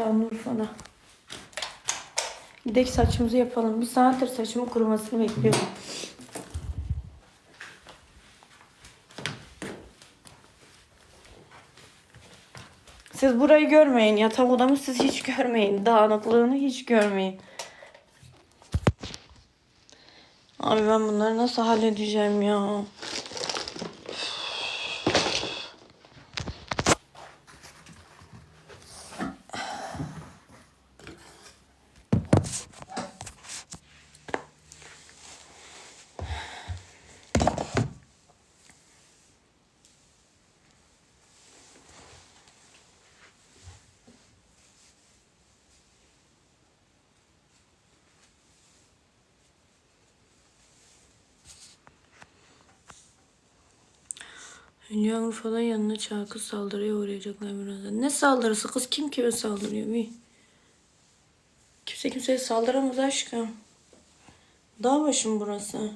Şanlıurfa'da. Gidelim saçımızı yapalım. Bir saattir saçımın kurumasını bekliyorum. Siz burayı görmeyin. Yatak odamı siz hiç görmeyin. Dağınıklığını hiç görmeyin. Abi ben bunları nasıl halledeceğim ya? Hülya Urfa'dan yanına çarkı saldırıya uğrayacaklar birazdan. Ne saldırısı kız? Kim kime saldırıyor? Bir. Kimse kimseye saldıramaz aşkım. Dağ başı mı burası?